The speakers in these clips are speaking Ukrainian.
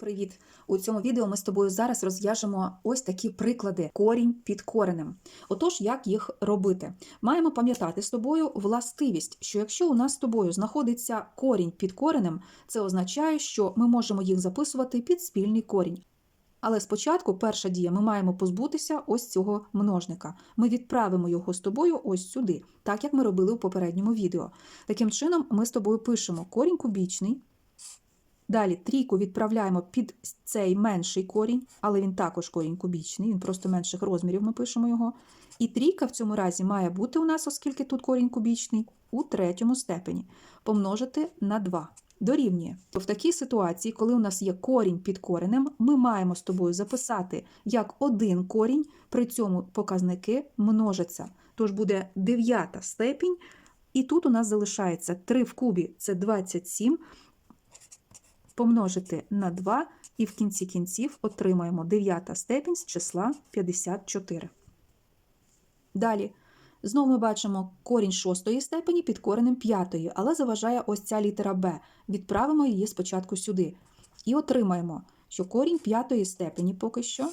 Привіт! У цьому відео ми з тобою зараз розв'яжемо ось такі приклади корінь під коренем. Отож, як їх робити? Маємо пам'ятати з тобою властивість, що якщо у нас з тобою знаходиться корінь під коренем, це означає, що ми можемо їх записувати під спільний корінь. Але спочатку, перша дія, ми маємо позбутися ось цього множника. Ми відправимо його з тобою ось сюди, так як ми робили у попередньому відео. Таким чином, ми з тобою пишемо корінь кубічний. Далі трійку відправляємо під цей менший корінь, але він також корінь кубічний, він просто менших розмірів, ми пишемо його. І трійка в цьому разі має бути у нас, оскільки тут корінь кубічний, у третьому степені. Помножити на 2. Дорівнює. В такій ситуації, коли у нас є корінь під коренем, ми маємо з тобою записати як один корінь, при цьому показники множаться. Тож буде дев'ята степінь, і тут у нас залишається 3 в кубі це 27 помножити на 2, і в кінці кінців отримаємо 9 степінь з числа 54. Далі, знову ми бачимо корінь шостої степені під коренем п'ятої, але заважає ось ця літера Б. Відправимо її спочатку сюди. І отримаємо, що корінь п'ятої степені поки що.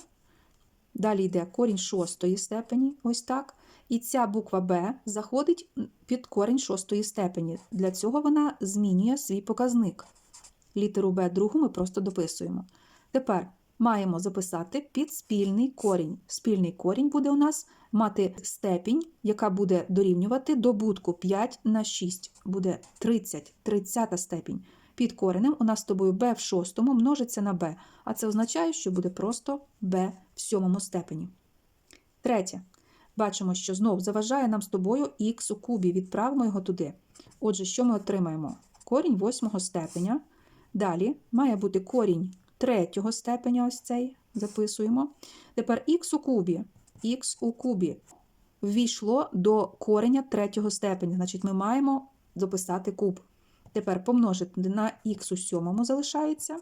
Далі йде корінь шостої степені, ось так. І ця буква Б заходить під корінь шостої степені. Для цього вона змінює свій показник літеру Б другу ми просто дописуємо. Тепер маємо записати підспільний корінь. Спільний корінь буде у нас мати степінь, яка буде дорівнювати добутку 5 на 6, буде 30, 30 степінь. Під коренем у нас з тобою b в шостому множиться на b, а це означає, що буде просто b в сьомому степені. Третє. Бачимо, що знов заважає нам з тобою х у кубі. Відправимо його туди. Отже, що ми отримаємо? Корінь восьмого степеня. Далі має бути корінь третього степеня, ось цей, записуємо. Тепер х у кубі, х у кубі ввійшло до кореня третього степеня. Значить, ми маємо записати куб. Тепер помножити на х у сьомому залишається.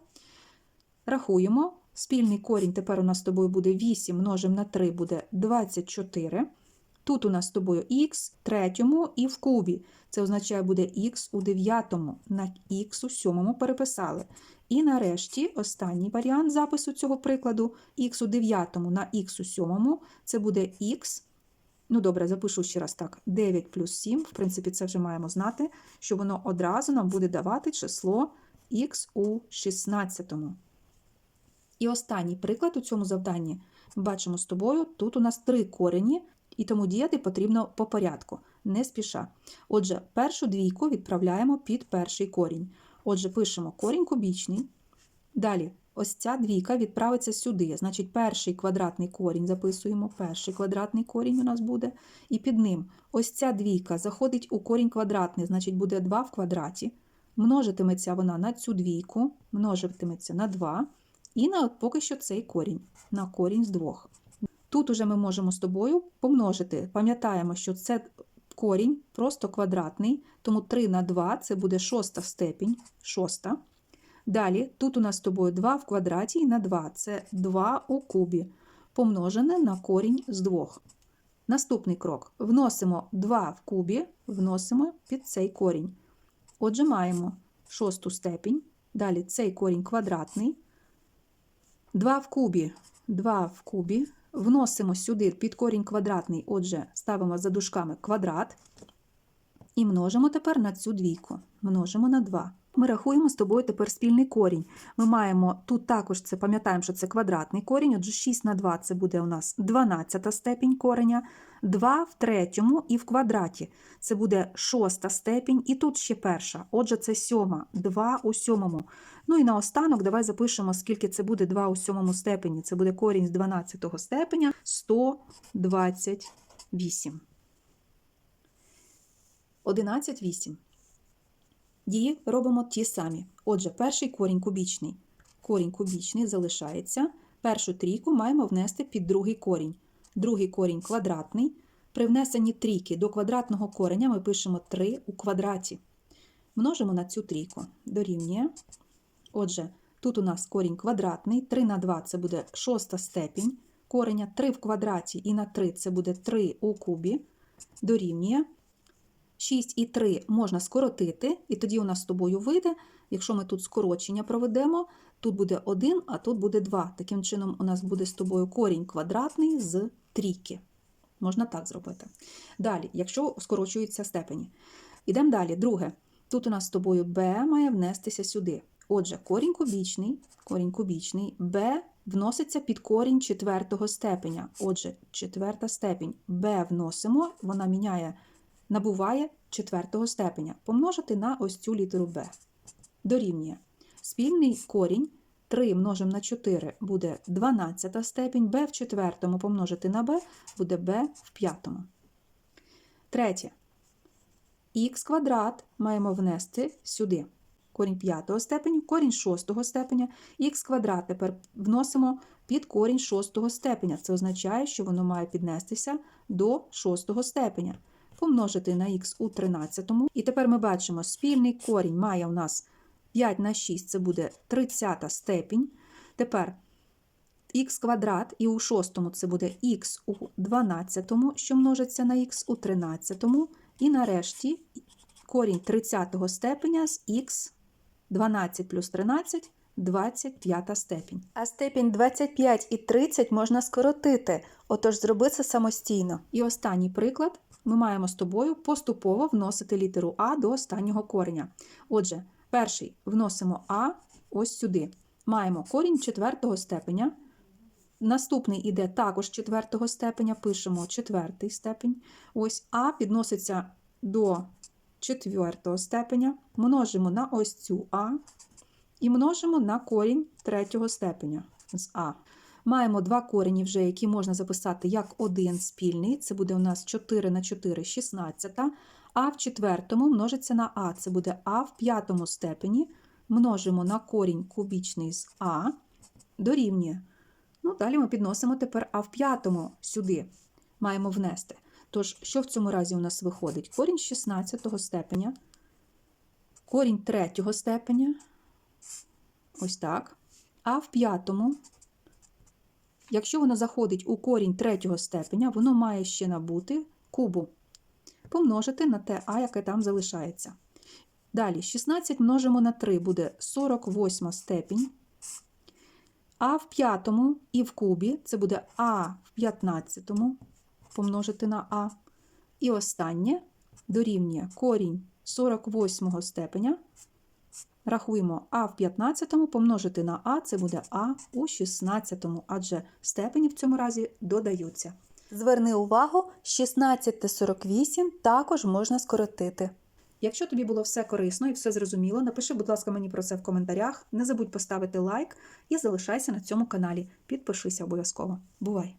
Рахуємо. Спільний корінь тепер у нас з тобою буде 8 множимо на 3 буде 24. Тут у нас з тобою х третьому і в кубі. Це означає буде х у дев'ятому, на х у сьомому переписали. І нарешті останній варіант запису цього прикладу х у дев'ятому на х у сьомому, це буде х. Ну, добре, запишу ще раз так: 9 плюс 7, в принципі, це вже маємо знати, що воно одразу нам буде давати число х у 16. І останній приклад у цьому завданні бачимо з тобою, тут у нас три корені. І тому діяти потрібно по порядку, не спіша. Отже, першу двійку відправляємо під перший корінь. Отже, пишемо корінь кубічний. Далі, ось ця двійка відправиться сюди. Значить, перший квадратний корінь записуємо, перший квадратний корінь у нас буде. І під ним ось ця двійка заходить у корінь квадратний, значить, буде 2 в квадраті. Множитиметься вона на цю двійку, множитиметься на 2. І на поки що цей корінь, на корінь з двох. Тут уже ми можемо з тобою помножити. Пам'ятаємо, що це корінь просто квадратний, тому 3 на 2 це буде шоста степінь. шоста. Далі, тут у нас з тобою 2 в квадраті і на 2 це 2 у кубі, помножене на корінь з 2. Наступний крок. Вносимо 2 в кубі, вносимо під цей корінь. Отже, маємо шосту степінь. Далі цей корінь квадратний. 2 в кубі, 2 в кубі. Вносимо сюди під корінь квадратний, отже, ставимо за дужками квадрат і множимо тепер на цю двійку. Множимо на 2. Ми рахуємо з тобою тепер спільний корінь. Ми маємо тут також це пам'ятаємо, що це квадратний корінь, отже, 6 на 2 це буде у нас 12 степінь кореня, 2 в третьому і в квадраті. Це буде шоста степінь, і тут ще перша. Отже, це сьома, 2 у сьомому. Ну і наостанок давай запишемо, скільки це буде 2 у сьомому степені. Це буде корінь з 12 степеня 128. 11,8. Дії робимо ті самі. Отже, перший корінь кубічний. Корінь кубічний залишається. Першу трійку маємо внести під другий корінь. Другий корінь квадратний. При внесенні трійки до квадратного кореня ми пишемо 3 у квадраті. Множимо на цю трійку. Дорівнює. Отже, тут у нас корінь квадратний. 3 на 2 це буде шоста степінь. Кореня 3 в квадраті і на 3 це буде 3 у кубі. Дорівнює. 6 і 3 можна скоротити, і тоді у нас з тобою вийде, якщо ми тут скорочення проведемо, Тут буде 1, а тут буде 2. Таким чином, у нас буде з тобою корінь квадратний з трійки. Можна так зробити. Далі, якщо скорочуються степені. Ідемо далі. Друге. Тут у нас з тобою b має внестися сюди. Отже, корінь кубічний, корінь кубічний, b вноситься під корінь четвертого степеня. Отже, четверта степень b вносимо, вона міняє, набуває четвертого степеня. Помножити на ось цю літеру b. Дорівнює. Спільний корінь 3 множимо на 4 буде 12 степінь, b в четвертому помножити на b буде b в п'ятому. Третє. Х квадрат маємо внести сюди. Корінь п'ятого степеню, корінь шостого степеня. Х квадрат тепер вносимо під корінь шостого степеня. Це означає, що воно має піднестися до шостого степеня. Помножити на х у 13. І тепер ми бачимо, спільний корінь має у нас 5 на 6, це буде 30 степінь. Тепер х квадрат і у шостому це буде х у 12, що множиться на х у 13. І нарешті корінь 30 степеня з х 12 плюс 13 25 степінь. А степінь 25 і 30 можна скоротити, отож зроби це самостійно. І останній приклад ми маємо з тобою поступово вносити літеру А до останнього кореня. Отже, перший вносимо А ось сюди. Маємо корінь четвертого степеня. Наступний іде також четвертого степеня, пишемо четвертий степень. Ось А підноситься до четвертого степеня, множимо на ось цю А і множимо на корінь третього степеня з А. Маємо два корені вже, які можна записати як один спільний. Це буде у нас 4 на 4 – 16. А в четвертому множиться на А. Це буде А в п'ятому степені. Множимо на корінь кубічний з А. Дорівнює. Ну, далі ми підносимо тепер А в п'ятому сюди. Маємо внести. Тож, що в цьому разі у нас виходить? Корінь 16 степеня, корінь 3 степеня, ось так. А в п'ятому, якщо воно заходить у корінь 3 степеня, воно має ще набути кубу. Помножити на те А, яке там залишається. Далі, 16 множимо на 3 буде 48 степінь. А в п'ятому і в кубі це буде А в 15 помножити на А. І останнє дорівнює корінь 48 степеня. Рахуємо А в 15 помножити на А, це буде А у 16, адже степені в цьому разі додаються. Зверни увагу, 16 та 48 також можна скоротити. Якщо тобі було все корисно і все зрозуміло, напиши, будь ласка, мені про це в коментарях. Не забудь поставити лайк і залишайся на цьому каналі. Підпишися обов'язково. Бувай!